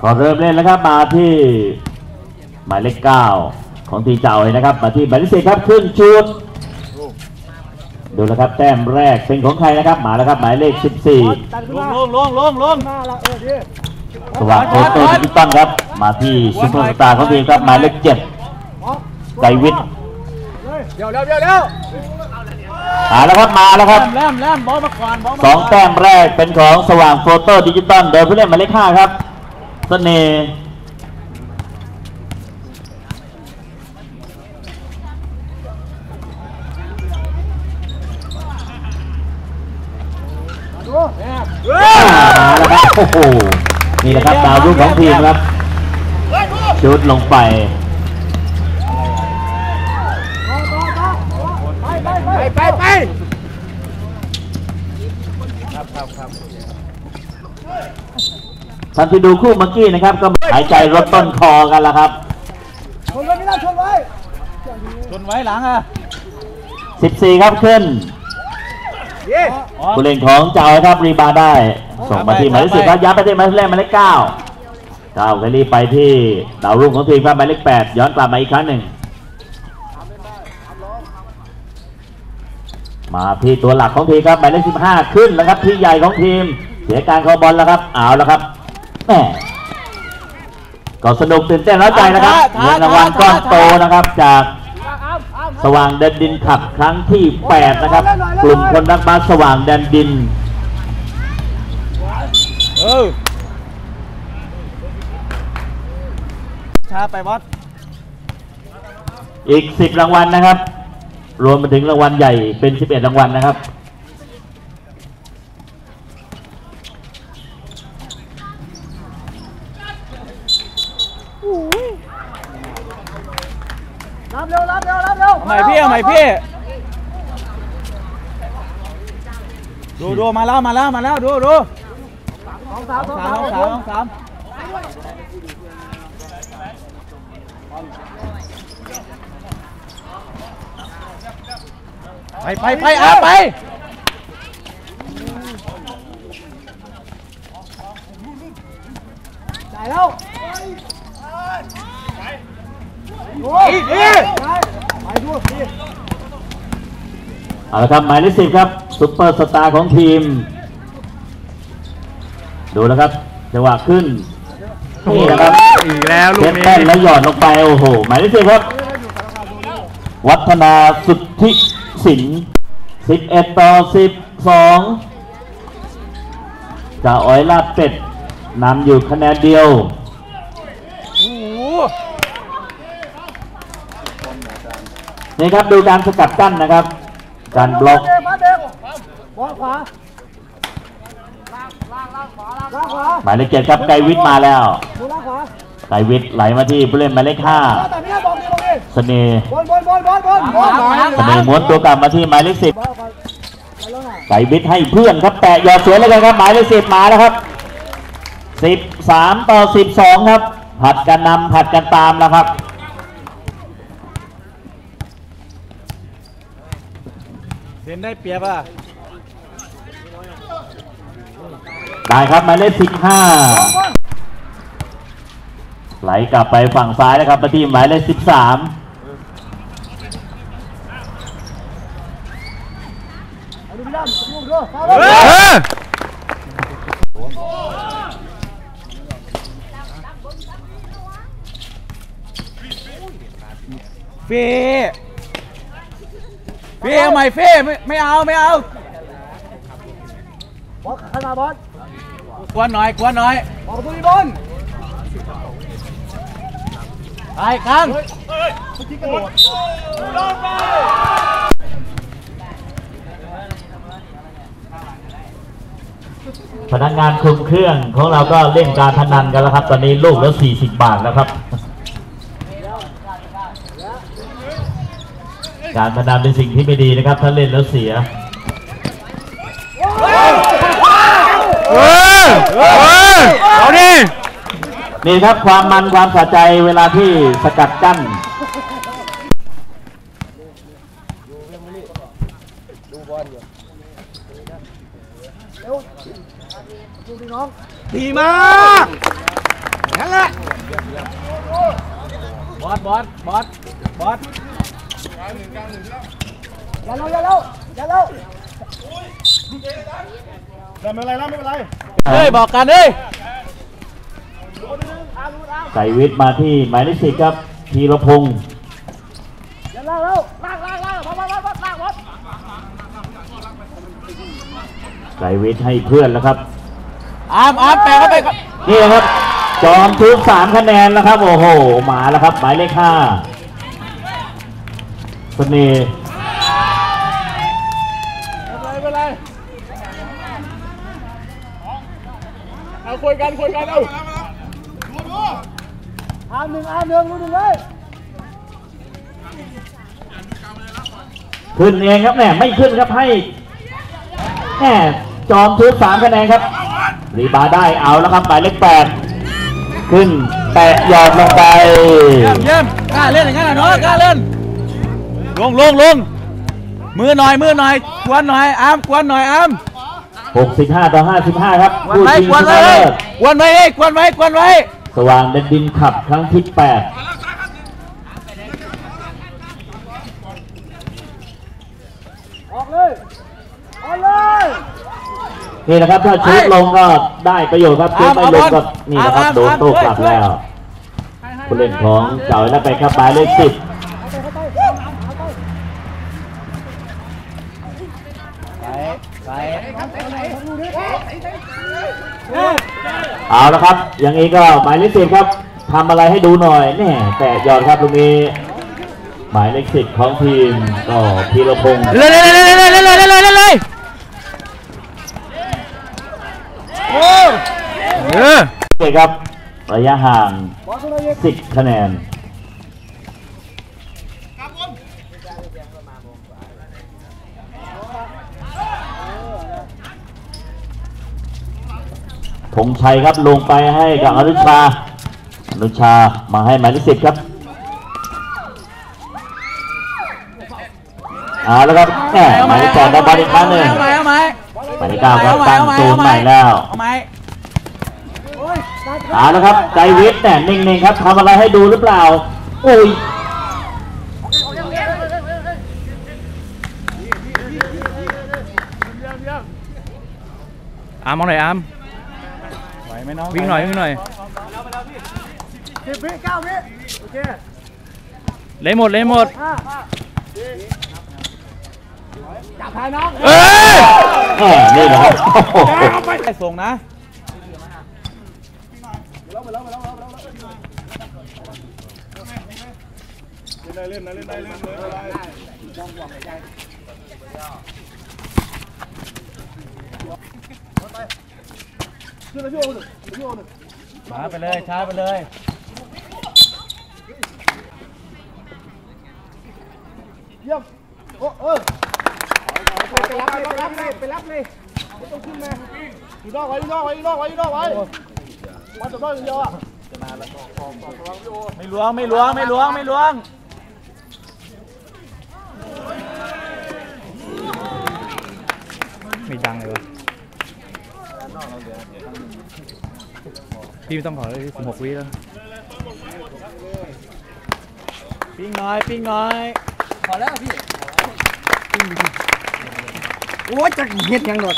ขอเริ่มเล่นแล้วครับมาที่หมายเลขเก้าของทีเจ้าเลยนะครับ มาที่หมายเลขสิบครับขึ้นชุดดูแล้วครับแต้มแรกเป็นของใครนะครับมาแล้วครับหมายเลข 14ตันขึ้นลมางลงลงลงลงหน้าละเออดีสว่างโคโต้ดิจิตอลครับ มาที่ซุปเปอร์สตาร์ของทีมครับหมายเลขเจ็ดออกไกรวิทย์เดี๋ยวเดี๋ยวเดี๋ยว เดี๋ยวมาแล้วครับมาแล้วครับแลมแลมบอลมาก่อนบอลมาสองแต้มแรกเป็นของสว่างโฟโต้ดิจิตอลโดยผู้เล่นหมายเลขห้าครับเสน่ห์ดูแอบมาแล้วครับโอ้โหนี่แหละครับดาวรุ่งของทีมครับชุดลงไป ต่อต่อต่อไปไปไปไปไป ท่านที่ดูคู่เมื่อกี้นะครับ ก็หายใจลดต้นคอกันแล้วครับชนไว้ไม่ได้ชนไว้ชนไว้หลังอะ14 ครับขึ้นเย่ผู้เล่นของเจ้าครับรีบาวด์ได้ ส่งมาที่หมายเลขสิบครับย้ำไปที่หมายเลขหมายเลขเก้าเก้าก็รีบไปที่ดาวรุ่งของทีมครับหมายเลขแปดย้อนกลับมาอีกครั้งหนึ่ง มาที่ตัวหลักของทีมครับหมายเลขสิบห้าขึ้นแล้วครับที่ใหญ่ของทีม เสียการเข้าบอลแล้วครับเอาแล้วครับแหมก็สนุกตื่นเต้นแล้วใจนะครับเงินรางวัลก้อนโตนะครับจากสว่างแดนดินขับครั้งที่ 8 นะครับ กลุ่มคนรักบ้านสว่างแดนดินเออช้าไปบอสอีก 10 รางวัลนะครับ รวมไปถึงรางวัลใหญ่เป็น 11 รางวัลนะครับ รับเร็วรับเร็วรับเร็วเอาใหม่พี่เอาใหม่พี่ ดูดูมาแล้วมาแล้วมาแล้วดูดูสองสามสองสาสามมสามสาม ไปไปไปอะไปจ่ายแล้วดูอีกอีไปดูดีเอาละครับหมายเลข10ครับซุปเปอร์สตาร์ของทีม ดูแล้วครับจังหวะขึ้นนี่นะครับอีกแล้วลูเทกปนี้แป้นแล้วหยอดลงไปโอ้โหหมายเลข10ครับ วัฒนาสุทธิ สิน11ต่อ12จ่าอ้อยลาดเป็ดนำอยู่คะแนนเดียวโอ้โหนี่ครับดูการสกัดกั้นนะครับ การบล็อกเด็กมาเด็กบอลขวาล่างล่างล่างขวาล่างขวาหมายเลขเจ็ดครับไกรวิทย์มาแล้วดูล่างขวาไกรวิทย์ไหลมาที่ผู้เล่นหมายเลขห้า เสน่ห์บอลบอลบอลบอลบอลบอลเสน่ห์ม้วนตัวกลับมาที่หมายเลขสิบบอลไปไปแล้วน่ะไกรวิทย์ให้เพื่อนครับแตะหยอดสวยเลยครับหมายเลขสิบมาแล้วครับสิบสามต่อสิบสองครับ ผัดกันนำผัดกันตามแล้วครับเซ็นได้เปรียบอะได้ครับหมายเลขสิบห้าไหลกลับไปฝั่งซ้ายนะครับมาที่หมายเลขสิบสาม เอาดูพี่ดำลูกดูฟาวเอเลยอเฟ่เฟ่เอาใหม่เฟ่ไม่ไม่เอาไม่เอาบอลขนาดบอลกวนหน่อยกวนหน่อยออกประตูดีบอลไปกลางที่กระโดด พนักงานคุมเครื่องของเราก็เล่นการพนันกันแล้วครับ ตอนนี้ลูกละ40 บาทแล้วครับ การพนันเป็นสิ่งที่ไม่ดีนะครับ ถ้าเล่นแล้วเสียเออเออเอาดินี่ครับความมันความสะใจเวลาที่สกัดกั้น เร็ว ดูดิน้องดีมากนั่นแหละบอสบอสบอสบอสอย่าเร็วอย่าเร็วอย่าเร็วไม่เป็นไรแล้วไม่เป็นไรเฮ้ยบอกกันเฮ้ยไก่วิทย์มาที่หมายเลขสิบครับธีรพงศ์อย่าลากแล้วลากลากลากบอสบอสบอสลากบอสไก่วิทย์ให้เพื่อนแล้วครับ อามอามแปะเข้าไปครับนี่ครับ จอมทุกสามคะแนนแล้วครับ โอ้โห มาแล้วครับ หมายเลขห้าเสน่ห์ไม่เป็นไรเอาคุยกันคุยกันเอาอามหนึ่งอามหนึ่งรู้หนึ่งเลยขึ้นเองครับแหมไม่ขึ้นครับให้แหมจอมทุกสามคะแนนครับ รีบาร์ได้เอาแล้วครับหมายเลขแปดขึ้นแตะหยอดลงไปเยี่ยมเยี่ยมกล้าเล่นอย่างนั้นเหรอเนาะกล้าเล่นลงลงลงมือหน่อยมือหน่อยกวนหน่อยอามกวนหน่อยอาม65 ต่อ 55 ครับกวนผู้ไว้ชิงกวชนนะไว้เลิศกวนไว้เฮ้ยกวนไว้กวนไว้สว่างเด่นดินขับครั้งที่ออกเลยออกเลย8 นี่นะครับถ้าชุดลงก็ได้ประโยชน์ครับชุดไม่ลงก็นี่นะครับโดนโต้กลับแล้วผู้เล่นของเก่าแล้วไปครับหมายเลขสิบไปไปเอาละครับ อย่างนี้ก็หมายเลขสิบครับทำอะไรให้ดูหน่อยแน่แต่ยอดครับตรงนี้หมายเลขสิบของทีมก็พีรพงศ์เลยเลยเลยเลยเลยเลยเลยเลยเลยโอ้ เออโอเคครับ ระยะห่าง 10 คะแนน ธงชัยครับลงไปให้กับอนุชา อนุชามาให้หมายเลขสิบครับเอาแล้วครับแหมหมายเลขแปดได้บอลอีกครั้งหนึ่งหมายเลขเก้าครับตั้งศูนใหม่แล้ว เอาไหม เอาแล้วครับใจวิทย์แต่นิ่งๆครับทำอะไรให้ดูหรือเปล่าโอ้ยอามมองหน่อยอามไหวไหมน้องวิ่งหน่อยวิ่งหน่อยสิบวิเก้าวิโอเคเล่นหมดเล่นหมดห้าจับท้ายน้องเอ้ยแหมนี่ นะครับโอ้โหไปส่งนะมาไปเลยช้าไปเลยเยี่ยมโอ้เออไปรับเลยไปรับเลยไปรับเลยไม่ต้องขึ้นมาอยู่นอกไว้อยู่นอกไว้อยู่นอกไว้อยู่นอกไว้มาจับนอกอย่างเดียวอะไม่ล้วงไม่ล้วงไม่ล้วงไม่ล้วง ไม่ดังเลยวะพี่ไม่ต้องขอเลยสิบหกวิแล้วปิ้งหน่อยปิ้งหน่อยพอแล้วพี่โอ้ยจะเห็ดยังหนด